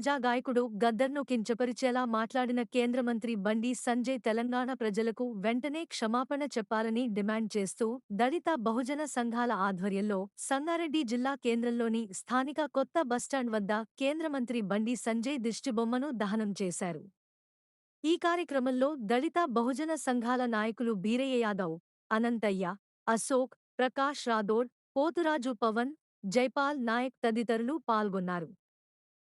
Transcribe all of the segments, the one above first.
ప్రజా గాయకుడు గద్దర్ను కించపరిచేలా మాట్లాడిన కేంద్ర మంత్రి బండి సంజయ్ తెలంగాణ ప్రజలకు వెంటనే క్షమాపణ చెప్పాలని డిమాండ్ చేస్తూ దళిత బహుజన సంఘాల ఆధ్వర్యంలో సంగారెడ్డి జిల్లా కేంద్రంలోని స్థానిక కొత్త బస్టాండ్ వద్ద కేంద్ర మంత్రి బండి సంజయ్ దిష్టిబొమ్మను దహనం చేశారు. ఈ కార్యక్రమంలో దళిత బహుజన సంఘాల నాయకులు బీరయ్య యాదవ్ అనంతయ్య అశోక్ ప్రకాష్ రాథోడ్ పోతురాజు పవన్ జైపాల్ నాయక్ తదితరులు పాల్గొన్నారు.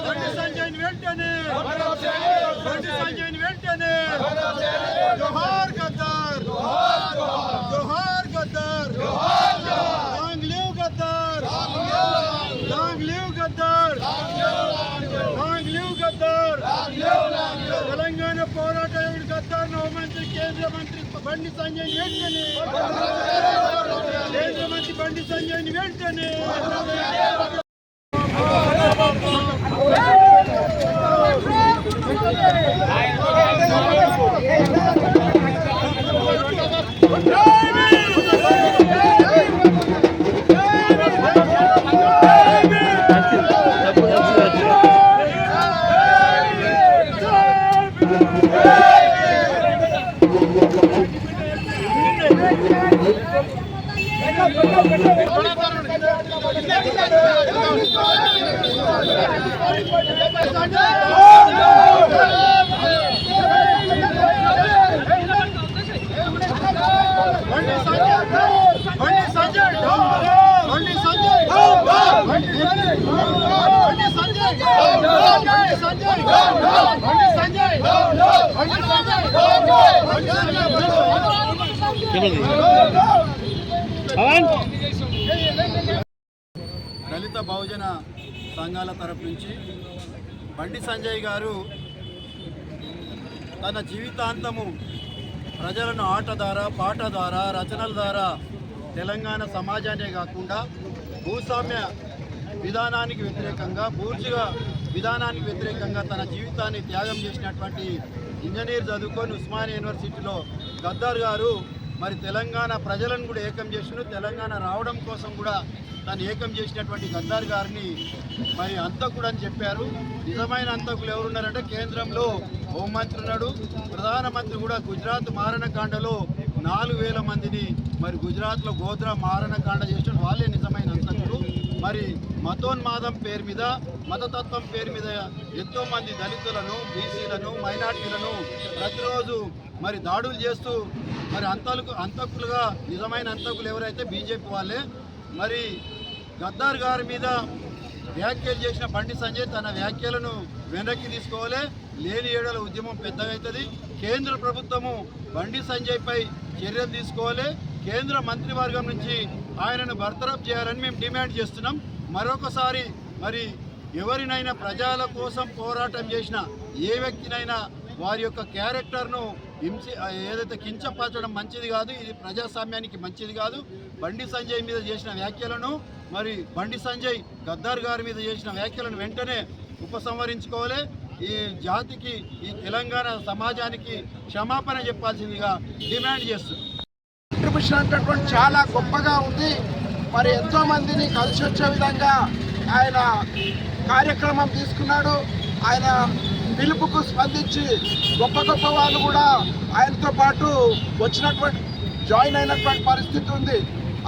బండి సంజయ్ వెంటనే బండి సంజయ్ వెంటనే జోహార్ గద్దర్ జోహార్ Gaddar long live Gaddar long live Gaddar long live Gaddar Telangana పోరాట యోధుడు గద్దర్ హోంమంత్రి కేంద్ర మంత్రి బండి సంజయ్ వెంటనే. కేంద్ర మంత్రి బండి సంజయ్ వెంటనే. దళిత బహుజన సంఘాల తరపు నుంచి బండి సంజయ్ గారు తన జీవితాంతము ప్రజలను ఆట ద్వారా పాట ద్వారా రచనల ద్వారా తెలంగాణ సమాజానే కాకుండా భూస్వామ్య విధానానికి వ్యతిరేకంగా బూర్జుగా విధానానికి వ్యతిరేకంగా తన జీవితాన్ని త్యాగం చేసినటువంటి ఇంజనీర్ చదువుకొని ఉస్మానియా యూనివర్సిటీలో గద్దార్ గారు మరి తెలంగాణ ప్రజలను కూడా ఏకం చేసిన తెలంగాణ రావడం కోసం కూడా తను ఏకం చేసినటువంటి గద్దార్ గారిని మరి అంతకుడు అని చెప్పారు. నిజమైన అంతకులు ఎవరున్నారంటే కేంద్రంలో హోంమంత్రి ఉన్నాడు. ప్రధానమంత్రి కూడా గుజరాత్ మారణకాండలో నాలుగు వేల మందిని మరి గుజరాత్లో గోద్రా మారణకాండ చేసిన వాళ్ళే నిజమైన అంతకుడు మరి మతోన్మాదం పేరు మీద మతతత్వం పేరు మీద ఎంతో మంది దళితులను బీసీలను మైనార్టీలను ప్రతిరోజు మరి దాడులు చేస్తూ మరి అంతకు అంతకులుగా నిజమైన అంతకులు ఎవరైతే బీజేపీ వాళ్ళే మరి గద్దార్ గారి మీద వ్యాఖ్యలు చేసిన బండి సంజయ్ తన వ్యాఖ్యలను వెనక్కి తీసుకోవాలి. లేని ఏడల ఉద్యమం పెద్దగవుతుంది కేంద్ర ప్రభుత్వము బండి సంజయ్పై చర్యలు తీసుకోవాలి. కేంద్ర మంత్రివర్గం నుంచి ఆయనను బర్తరఫ్ చేయాలని మేము డిమాండ్ చేస్తున్నాం. మరొకసారి మరి ఎవరినైనా ప్రజల కోసం పోరాటం చేసిన ఏ వ్యక్తినైనా వారి యొక్క క్యారెక్టర్ను హింస ఏదైతే కించపరచడం మంచిది కాదు ఇది ప్రజాస్వామ్యానికి మంచిది కాదు. బండి సంజయ్ మీద చేసిన వ్యాఖ్యలను మరి బండి సంజయ్ గద్దార్ గారి మీద చేసిన వ్యాఖ్యలను వెంటనే ఉపసంహరించుకోవాలి. ఈ జాతికి ఈ తెలంగాణ సమాజానికి క్షమాపణ చెప్పాల్సిందిగా డిమాండ్ చేస్తుంది కాంట్రిబ్యూషన్ అనేటటువంటి చాలా గొప్పగా ఉంది. మరి ఎంతో మందిని కలిసి వచ్చే విధంగా ఆయన కార్యక్రమం తీసుకున్నాడు. ఆయన పిలుపుకు స్పందించి గొప్ప గొప్ప వాళ్ళు కూడా ఆయనతో పాటు వచ్చినటువంటి జాయిన్ అయినటువంటి పరిస్థితి ఉంది.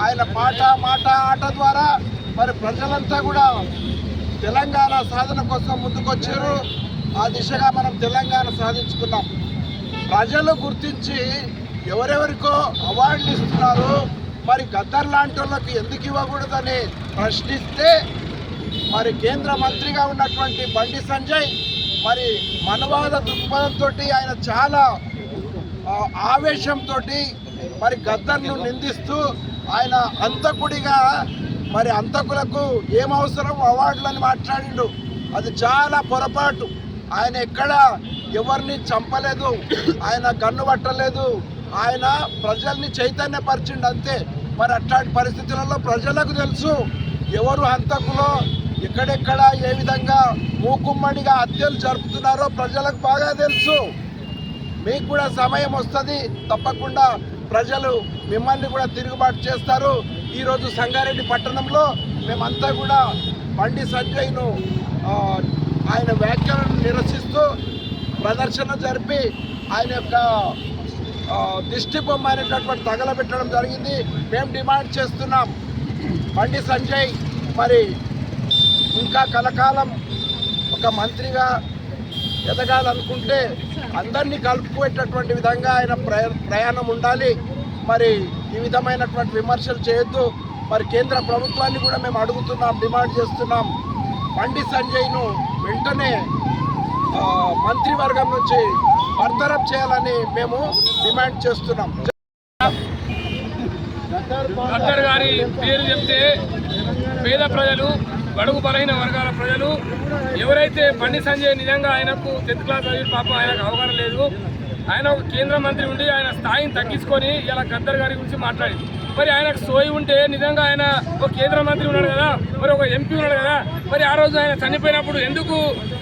ఆయన పాట మాట ఆట ద్వారా మరి ప్రజలంతా కూడా తెలంగాణ సాధన కోసం ముందుకొచ్చారు. ఆ దిశగా మనం తెలంగాణ సాధించుకున్నాం. ప్రజలు గుర్తించి ఎవరెవరికో అవార్డులు ఇస్తున్నారు. మరి గద్దర్ లాంటి వాళ్ళకి ఎందుకు ఇవ్వకూడదని ప్రశ్నిస్తే మరి కేంద్ర మంత్రిగా ఉన్నటువంటి బండి సంజయ్ మరి మనవాద దృక్పథంతో ఆయన చాలా ఆవేశంతో మరి గద్దర్ను నిందిస్తూ ఆయన అంతకుడిగా మరి అంతకులకు ఏం అవసరం అవార్డులని మాట్లాడిండు. అది చాలా పొరపాటు. ఆయన ఎక్కడ ఎవరిని చంపలేదు ఆయన గన్ను పట్టలేదు ఆయన ప్రజల్ని చైతన్యపరిచిండు అంతే. మరి అట్లాంటి పరిస్థితులలో ప్రజలకు తెలుసు ఎవరు హంతకులో ఎక్కడెక్కడ ఏ విధంగా మూకుమ్మడిగా హత్యలు జరుపుతున్నారో ప్రజలకు బాగా తెలుసు. మీకు కూడా సమయం వస్తుంది తప్పకుండా ప్రజలు మిమ్మల్ని కూడా తిరుగుబాటు చేస్తారు. ఈరోజు సంగారెడ్డి పట్టణంలో మేమంతా కూడా బండి సంజయ్ను ఆయన వ్యాఖ్యలను నిరసిస్తూ ప్రదర్శన జరిపి ఆయన యొక్క దిష్టి బొమ్మ అనేటటువంటి తగలబెట్టడం జరిగింది. మేము డిమాండ్ చేస్తున్నాం. బండి సంజయ్ మరి ఇంకా కలకాలం ఒక మంత్రిగా ఎదగాలనుకుంటే అందరినీ కలుపుకునేటటువంటి విధంగా ఆయన ప్రయ- ప్రయాణం ఉండాలి. మరి ఈ విధమైనటువంటి విమర్శలు చేయొద్దు. మరి కేంద్ర ప్రభుత్వాన్ని కూడా మేము అడుగుతున్నాం డిమాండ్ చేస్తున్నాం. బండి సంజయ్ను వెంటనే మంత్రివర్గం నుంచి బర్తరఫ్ చేయాలని మేము డిమాండ్ చేస్తున్నాం. ఖద్దర్ గారి పేరు చెప్తే పేద ప్రజలు బడుగు బలహీన వర్గాల ప్రజలు ఎవరైతే బండి సంజయ్ నిజంగా ఆయనకు టెన్త్ క్లాస్ చదివి పాపం ఆయనకు అవగాహన లేదు ఆయన ఒక కేంద్ర మంత్రి ఉండి ఆయన స్థాయిని తగ్గించుకొని ఇలా గద్దర్ గారి గురించి మాట్లాడి. మరి ఆయనకు సోయి ఉంటే నిజంగా ఆయన ఒక కేంద్ర మంత్రి ఉన్నాడు కదా మరి ఒక ఎంపీ ఉన్నాడు కదా మరి ఆ రోజు ఆయన చనిపోయినప్పుడు ఎందుకు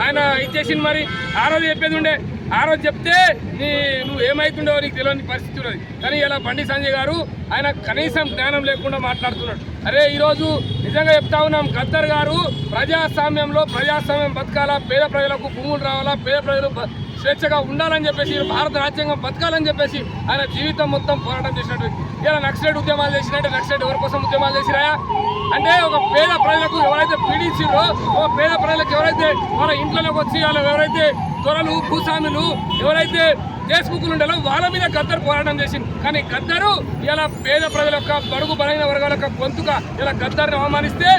ఆయన ఇచ్చేసింది మరి? ఆ రోజు చెప్పేది ఉండే. ఆ రోజు చెప్తే నీ నువ్వు ఏమైతుండో నీకు తెలియని పరిస్థితి ఉన్నది. కానీ ఇలా బండి సంజయ్ గారు ఆయన కనీసం జ్ఞానం లేకుండా మాట్లాడుతున్నాడు. అరే ఈరోజు నిజంగా చెప్తా ఉన్నాం గద్దర్ గారు ప్రజాస్వామ్యంలో ప్రజాస్వామ్యం బతకాలా పేద ప్రజలకు భూములు రావాలా పేద ప్రజలు స్వేచ్ఛగా ఉండాలని చెప్పేసి భారత రాజ్యాంగం బతకాలని చెప్పేసి ఆయన జీవితం మొత్తం పోరాటం చేసినట్టు. ఇలా నక్సలైట్ ఉద్యమాలు చేసినట్టు నక్సలైట్ ఎవరి కోసం ఉద్యమాలు చేసిరాయా అంటే ఒక పేద ప్రజలకు ఎవరైతే పీడించారో ఒక పేద ప్రజలకు ఎవరైతే వాళ్ళ ఇంట్లోకి వచ్చి వాళ్ళు ఎవరైతే త్వరలు భూస్వాములు ఎవరైతే ఫేస్బుక్ ఉండాలో వాళ్ళ మీద గద్దరు పోరాటం చేసింది. కానీ గద్దరు ఇలా పేద ప్రజల యొక్క బడుగు బలైన వర్గాల యొక్క గొంతుక ఇలా గద్దరిని అవమానిస్తే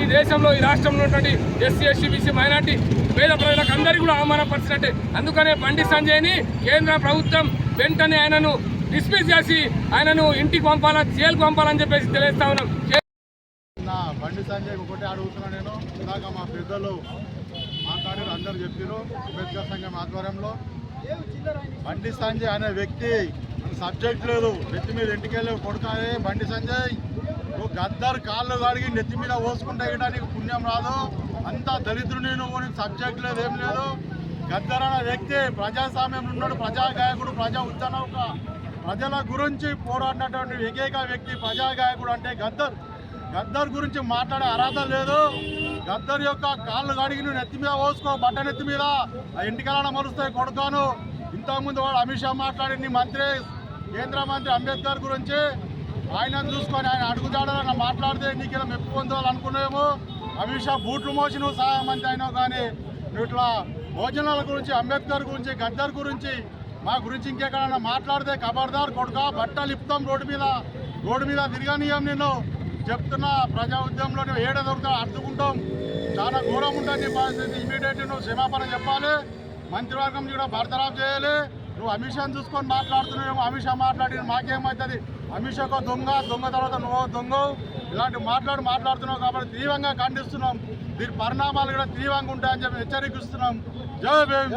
ఈ దేశంలో ఈ రాష్ట్రంలో ఉన్నటువంటి ఎస్సీ ఎస్సీ బీసీ మైనార్టీ పేద ప్రజలకు అందరికీ కూడా అవమానపరిచినట్టే. అందుకనే బండి సంజయ్ని కేంద్ర ప్రభుత్వం వెంటనే ఆయనను డిస్మిస్ చేసి ఆయనను ఇంటికి పంపాలా జైలుకు పంపాలని చెప్పేసి తెలియజేస్తా ఉన్నాం. బండి సంజయ్ ఒకటే అడుగుతున్నా నేను. ఇందాక మా పెద్దలు మాట్లాడారు అందరు చెప్పారు అంబేద్కర్ సంఘం ఆధ్వర్యంలో బండి సంజయ్ అనే వ్యక్తి సబ్జెక్ట్ లేదు. నెత్తి మీద ఇంటికెళ్ళి కొడుకానే బండి సంజయ్. నువ్వు గద్దర్ కాళ్ళు కడిగి నెత్తి మీద పోసుకుంటే నీకు పుణ్యం రాదు. అంతా దరిద్రుని నువ్వు నీకు సబ్జెక్ట్ లేదు ఏం లేదు. గద్దర్ అనే వ్యక్తి ప్రజాస్వామ్యంలో ఉన్నాడు ప్రజా గాయకుడు ప్రజా ఉద్యమక ప్రజల గురించి పోరాడినటువంటి ఏకైక వ్యక్తి ప్రజా గాయకుడు అంటే గద్దర్. గద్దర్ గురించి మాట్లాడే అర్హత లేదు. గద్దర్ యొక్క కాళ్ళు కడిగి నువ్వు నెత్తి మీద పోసుకో బట్ట నెత్తి మీద. ఆ ఇంటికెళ్ళడం మరుస్తాయి కొడుకాను. ఇంతకుముందు వాడు అమిత్ షా మాట్లాడింది మంత్రి కేంద్ర మంత్రి అంబేద్కర్ గురించి. ఆయన చూసుకొని ఆయన అడుగుజాడని మాట్లాడితే నీకు ఇలా మెప్పు పొందాలనుకున్నావేమో. అమిత్ షా బూట్లు మోసి నువ్వు సహాయ మంత్రి అయినావు కానీ నువ్వు ఇట్లా భోజనాల గురించి అంబేద్కర్ గురించి గద్దర్ గురించి మా గురించి ఇంకెక్కడన్నా మాట్లాడితే ఖబర్దార్ కొడుక బట్టలు ఇప్పుతాం రోడ్డు మీద. రోడ్డు మీద తిరగనీయం నేను చెప్తున్నా ప్రజా ఉద్యమంలో నువ్వు ఏడ దొరుకుతా అడ్డుకుంటాం చాలా ఘోరం ఉంటుంది పరిస్థితి. ఇమీడియట్ నువ్వు క్షమాపణ చెప్పాలి. మంత్రివర్గం కూడా బర్తరాఫ్ చేయాలి. నువ్వు అమిత్ షాని చూసుకొని మాట్లాడుతున్నావు అమిత్ షా మాట్లాడి మాకేమవుతుంది అమిత్ షా ఒక దొంగ దొంగ తర్వాత నువ్వు దొంగ ఇలాంటి మాట్లాడు మాట్లాడుతున్నావు కాబట్టి తీవ్రంగా ఖండిస్తున్నాం. దీని పరిణామాలు కూడా తీవ్రంగా ఉంటాయని చెప్పి హెచ్చరిస్తున్నాం. జై భీమ్.